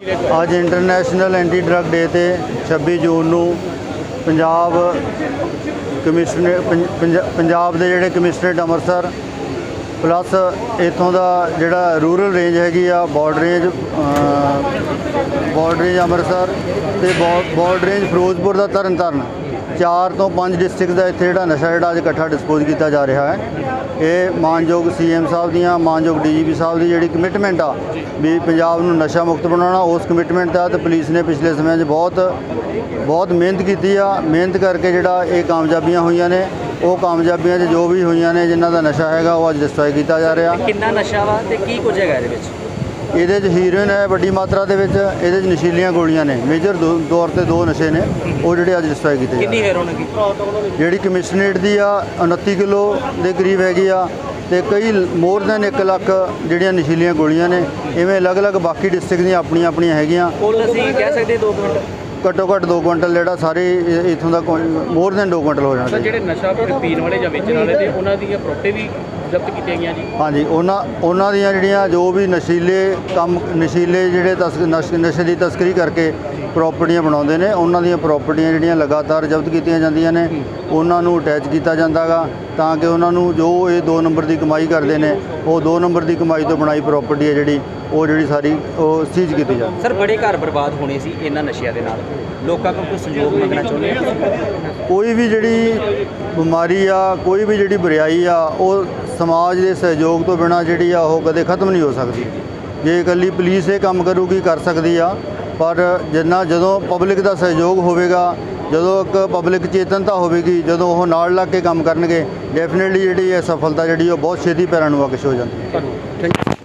ਅੱਜ international anti drug ਡੇ ਤੇ 26 ਜੂਨ ਨੂੰ ਪੰਜਾਬ ਕਮਿਸ਼ਨਰ ਪੰਜ- ਪੰਜਾਬ ਦੇ ਜਿਹੜੇ ਕਮਿਸ਼ਨਰੇਟ ਅੰਮ੍ਰਿਤਸਰ, ਪਲੱਸ ਇਥੋਂ ਦਾ ਜਿਹੜਾ ਰੂਰਲ ਰੇਂਜ ਹੈਗੀ ਆ border range border range Amritsar ਤੇ ਬਾਰਡਰ ਰੇਂਜ ਫਿਰੋਜ਼ਪੁਰ ਦਾ ਤਰਨ ਤਾਰਨ ਚਾਰ ਤੋਂ ਪੰਜ ਡਿਸਟ੍ਰਿਕਟ ਦਾ ਇੱਥੇ ਜਿਹੜਾ ਨਸ਼ਾ ਜਿਹੜਾ ਅੱਜ ਇਕੱਠਾ ਡਿਸਪੋਜ਼ ਕੀਤਾ ਜਾ ਰਿਹਾ ਹੈ। ਇਹ ਮਾਨਯੋਗ ਸੀਐਮ ਸਾਹਿਬ ਦੀਆਂ, ਮਾਨਯੋਗ ਡੀਜੀਪੀ ਸਾਹਿਬ ਦੀ ਜਿਹੜੀ ਕਮਿਟਮੈਂਟ ਆ ਵੀ ਪੰਜਾਬ ਨੂੰ ਨਸ਼ਾ ਮੁਕਤ ਬਣਾਉਣਾ, ਉਸ ਕਮਿਟਮੈਂਟ ਤਹਿਤ ਪੁਲਿਸ ਨੇ ਪਿਛਲੇ ਸਮੇਂ 'ਚ ਬਹੁਤ ਬਹੁਤ ਮਿਹਨਤ ਕੀਤੀ ਆ। ਮਿਹਨਤ ਕਰਕੇ ਜਿਹੜਾ ਇਹ ਕਾਮਯਾਬੀਆਂ ਹੋਈਆਂ ਨੇ, ਉਹ ਕਾਮਯਾਬੀਆਂ 'ਚ ਜੋ ਵੀ ਹੋਈਆਂ ਨੇ, ਜਿਨ੍ਹਾਂ ਦਾ ਨਸ਼ਾ ਹੈਗਾ, ਉਹ ਅੱਜ ਡਿਸਟ੍ਰੋਏ ਕੀਤਾ ਜਾ ਰਿਹਾ। ਕਿੰਨਾ ਨਸ਼ਾ ਵਾ ਤੇ ਕੀ ਕੁਝ ਹੈਗਾ ਇਹਦੇ ਵਿੱਚ? ਇਹਦੇ 'ਚ ਹੀਰੋਇਨ ਹੈ ਵੱਡੀ ਮਾਤਰਾ ਦੇ ਵਿੱਚ ਇਹਦੇ 'ਚ ਨਸ਼ੀਲੀਆਂ ਗੋਲੀਆਂ ਨੇ। ਮੇਜਰ ਤੌਰ ਤੇ ਦੋ ਨਸ਼ੇ ਨੇ ਉਹ ਜਿਹੜੇ ਅੱਜ ਡਿਸਟਰੋਏ ਕੀਤੇ ਜਾ ਕਿੰਨੀ ਹੈਰੋਨ ਹੈਗੀ? ਜਿਹੜੀ ਕਮਿਸ਼ਨਰੇਟ ਦੀ ਆ 29 ਕਿਲੋ ਦੇ ਕਰੀਬ ਹੈਗੀ ਆ ਤੇ ਕਈ ਮੋਰ ਦੈਨ 1 ਲੱਖ ਜਿਹੜੀਆਂ ਨਸ਼ੀਲੀਆਂ ਗੋਲੀਆਂ ਨੇ ਇਵੇਂ ਅਲੱਗ-ਅਲੱਗ ਬਾਕੀ ਡਿਸਟ੍ਰਿਕਟ ਦੀਆਂ ਆਪਣੀਆਂ ਆਪਣੀਆਂ ਹੈਗੀਆਂ। ਕੁੱਲ ਅਸੀਂ ਕਹਿ ਸਕਦੇ 2 ਮਿੰਟ। ਘੱਟੋ ਘੱਟ 2 ਕੁਇੰਟਲ ਜਿਹੜਾ ਸਾਰੇ ਇ- ਇੱਥੋਂ ਦਾ ਮੋਰ ਦੈਨ 2 ਕੁਇੰਟਲ ਹੋ ਜਾਣਾ ਸਰ ਚਾਹੀਦਾ। ਜਿਹੜੇ ਨਸ਼ਾ ਪੀਣ ਵਾਲੇ ਜਾਂ ਵੇਚਣ ਵਾਲੇ ਨੇ ਉਹਨਾਂ ਦੀਆਂ ਪ੍ਰੋਪਰਟੀ ਵੀ ਜ਼ਬਤ ਕੀਤੀਆਂ ਗਈਆਂ ਜੀ? ਹਾਂਜੀ ਉਹਨਾਂ ਉਹਨਾਂ ਦੀਆਂ ਜਿਹੜੀਆਂ ਜੋ ਵੀ ਨਸ਼ੀਲੇ ਕੰਮ ਨਸ਼ੀਲੇ ਜਿਹੜੇ ਤਸ ਨਸ਼- ਨਸ਼ੇ ਦੀ ਤਸਕਰੀ ਕਰਕੇ ਪ੍ਰਾਪਰਟੀਆਂ ਬਣਾਉਂਦੇ ਨੇ ਉਹਨਾਂ ਦੀਆਂ ਪ੍ਰਾਪਰਟੀਆਂ ਜਿਹੜੀਆਂ ਲਗਾਤਾਰ ਜ਼ਬਤ ਕੀਤੀਆਂ ਜਾਂਦੀਆਂ ਨੇ ਉਹਨਾਂ ਨੂੰ ਅਟੈਚ ਕੀਤਾ ਜਾਂਦਾਗਾ ਤਾਂ ਕਿ ਉਹਨਾਂ ਨੂੰ ਜੋ ਇਹ 2 ਨੰਬਰ ਦੀ ਕਮਾਈ ਕਰਦੇ ਨੇ ਉਹ 2 ਨੰਬਰ ਦੀ ਕਮਾਈ ਤੋਂ ਬਣਾਈ ਪ੍ਰਾਪਰਟੀ ਹੈ ਜਿਹੜੀ ਉਹ ਜਿਹੜੀ ਸਾਰੀ ਉਹ ਸੀਜ਼ ਕੀਤੀ ਜਾਂਦੀ ਸਰ ਬੜੇ ਘਰ ਬਰਬਾਦ ਹੋਣੇ ਸੀ ਇਹਨਾਂ ਨਸ਼ਿਆਂ ਦੇ ਨਾਲ। ਲੋਕਾਂ ਕੋਲ ਕੋਈ ਸਹਿਯੋਗ ਮੰਗਣਾ ਚਾਹੁੰਦੇ ਆ ਕੋਈ ਵੀ ਜਿਹੜੀ ਬਿਮਾਰੀ ਆ ਕੋਈ ਵੀ ਜਿਹੜੀ ਬੁਰਾਈ ਆ ਉਹ ਸਮਾਜ ਦੇ ਸਹਿਯੋਗ ਤੋਂ ਬਿਨਾ ਜਿਹੜੀ ਆ ਉਹ ਕਦੇ ਖਤਮ ਨਹੀਂ ਹੋ ਸਕਦੀ। ਜੇ ਇਕੱਲੀ ਪੁਲਿਸ ਇਹ ਕੰਮ ਕਰੂਗੀ ਕਰ ਸਕਦੀ ਆ? ਪਰ ਜਿੰਨਾ ਜਦੋਂ ਪਬਲਿਕ ਦਾ ਸਹਿਯੋਗ ਹੋਵੇਗਾ, ਜਦੋਂ ਇੱਕ ਪਬਲਿਕ ਚੇਤਨਤਾ ਹੋਵੇਗੀ, ਜਦੋਂ ਉਹ ਨਾਲ ਲੱਗ ਕੇ ਕੰਮ ਕਰਨਗੇ ਡੈਫੀਨਿਟਲੀ ਜਿਹੜੀ ਇਹ ਸਫਲਤਾ ਜਿਹੜੀ ਉਹ ਬਹੁਤ ਛੇਤੀ ਪੈਰਾਂ ਨੂੰ ਆਕਸ਼ ਹੋ ਜਾਂਦੀ ਹੈ। Thank you